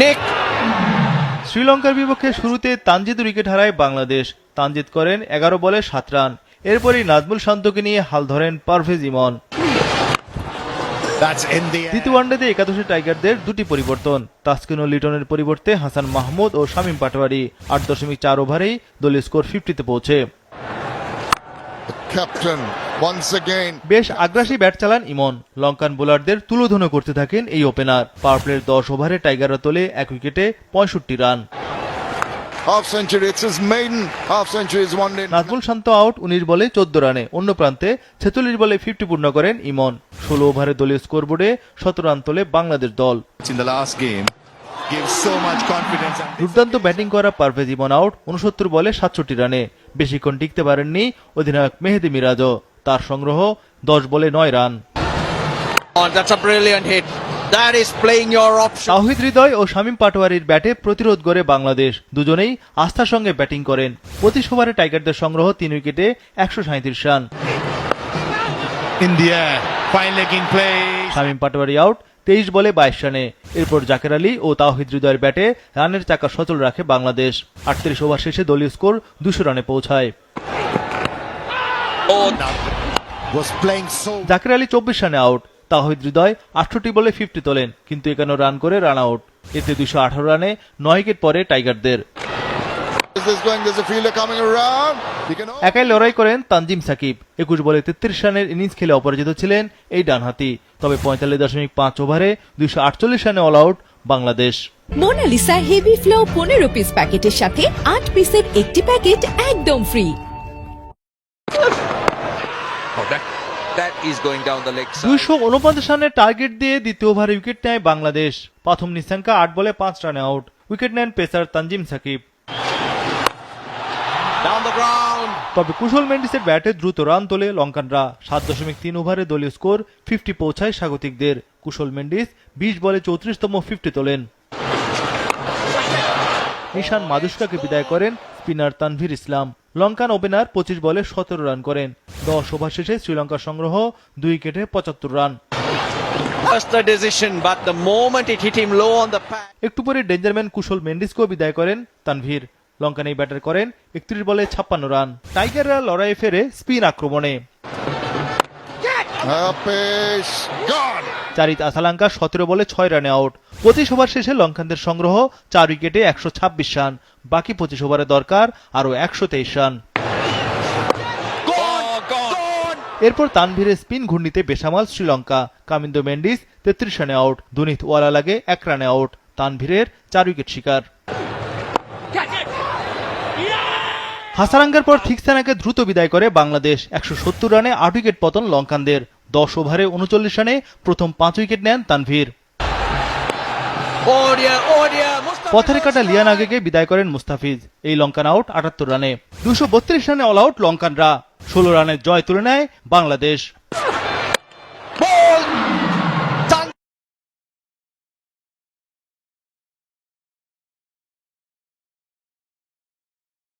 Nick. শ্রীলঙ্কার বিপক্ষে শুরুতে তানজিদ উইকেট হারায় বাংলাদেশ। তানজিদ করেন এগারো বলে সাত রান। এরপরই নাজমুল শান্তকে নিয়ে হাল ধরেন পারভেজ ইমন. দ্বিতীয় ওয়ানডেতে একাদশে টাইগারদের দুটি পরিবর্তন। তাসকিন ও লিটনের পরিবর্তে হাসান মাহমুদ ও শামীম পাটোয়ারি। আট দশমিক চার ওভারেই দলীয় স্কোর ফিফটিতে পৌঁছে। Captain once again. বেশ আগ্রাসী ব্যাট চালান ইমন লঙ্কান বোলারদের তুলোধনো করতে থাকেন এই ওপেনার পাওয়ার প্লের দশ ওভারে টাইগাররা তোলে এক উইকেটে পঁয়ষট্টি run century. It's his maiden half century. He's won in. Najmul Shanto out উনিশ বলে চোদ্দ রানে অন্য প্রান্তে ছেচল্লিশ বলে ফিফটি পূর্ণ করেন ইমন ষোলো ওভারে দলীয় স্কোরবোর্ডে শত রান তোলে বাংলাদেশ দল in the last game দুর্দান্ত ব্যাটিং করা পারভেজ ইমন আউট উনসত্তর বলে সাতষট্টি রানে। বেশিক্ষণ টিকতে পারেননি অধিনায়ক মেহেদি মিরাজও। তার সংগ্রহ দশ বলে নয় run. Oh, that's a brilliant hit. That is playing your option. Towhid Hridoy ও শামীম পাটোয়ারির ব্যাটে প্রতিরোধ করে বাংলাদেশ। দুজনেই আস্থার সঙ্গে ব্যাটিং করেন। পঁচিশ ওভারে টাইগারদের সংগ্রহ তিন উইকেটে একশো সাঁত্রিশ রান। শামীম পাটোয়ারি আউট তেইশ বলে বাইশ রানে। এরপর জাকের আলী ও তাওহিদ হৃদয়ের ব্যাটে রানের চাকা সচল রাখে বাংলাদেশ। আটত্রিশ ওভার শেষে দলীয় স্কোর দুশো রানে পৌঁছায়। জাকের আলী চব্বিশ রানে আউট তাহিদ হৃদয় আটষট্টি বলে ফিফটি তোলেন কিন্তু একান্ন রান করে রান আউট। এতে দুশো আঠারো রানে নয় উইকেট পরে টাইগারদের। একাই লড়াই করেন তানজিম সাকিব। একুশ বলে তেত্রিশ রানের ইনিংস খেলে অপরাজিত ছিলেন এই ডানহাতি। তবে পঁয়তাল্লিশ দশমিক পাঁচ ওভারে দুইশো আটচল্লিশ রানে all out Bangladesh. Monalisa heavy flow পনেরো পিস প্যাকেটের সাথে আট পিসের একটি প্যাকেট একদম ফ্রি oh. দুইশো উনপঞ্চাশ রানের টার্গেট দিয়ে দ্বিতীয় ওভারে উইকেট নেয় বাংলাদেশ। প্রথম নিশাঙ্কা আট বলে পাঁচ রানে আউট উইকেট নেন পেসার তানজিম সাকিব. তবে কুশল মেন্ডিসের ব্যাটে দ্রুত রান তোলে লঙ্কানরা। সাত দশমিক তিন ওভারে দলীয় স্কোর ফিফটি পৌঁছায় স্বাগতিকদের। কুশল মেন্ডিস বিশ বলে চৌত্রিশতম ফিফটি তোলেন। নিশান মাদুস্কাকে বিদায় করেন স্পিনার তানভীর ইসলাম। লঙ্কান ওপেনার পঁচিশ বলে সতেরো রান করেন। দশ ওভার শেষে শ্রীলঙ্কার সংগ্রহ দুই উইকেটে পঁচাত্তর রান. একটু পরে ডেঞ্জারম্যান কুশল মেন্ডিসকেও বিদায় করেন তানভীর। লঙ্কান এই ব্যাটার করেন। একত্রিশ বলে ছাপ্পান্ন রান। টাইগাররা লড়াইয়ে ফেরে স্পিন আক্রমণে। চারিত আসালাঙ্কা সতেরো বলে ছয় রানে আউট। পঁচিশ ওভার শেষে লঙ্কানদের সংগ্রহ চার উইকেটে একশো ছাব্বিশ রান। বাকি পঁচিশ ওভারে দরকার আরও একশো তেইশ রান। এরপর তানভীরে স্পিন ঘূর্ণিতে বেসামাল শ্রীলঙ্কা। কামিন্দো মেন্ডিস তেত্রিশ রানে আউট। দুনিত ওয়ালা লাগে এক রানে আউট। তানভীরের চার উইকেট শিকার। হাসারাঙ্গার পর থিকসানাকে দ্রুত বিদায় করে বাংলাদেশ একশো সত্তর রানে আট উইকেট পতন লঙ্কানদের। দশ ওভারে উনচল্লিশ রানে প্রথম পাঁচ উইকেট নেন তানভীর। পথের কাটা লিয়ান আগেকে বিদায় করেন মুস্তাফিজ। এই লঙ্কান আউট আটাত্তর রানে। দুশো বত্রিশ রানে অল আউট লঙ্কানরা। ষোলো রানের জয় তুলে নেয় বাংলাদেশ।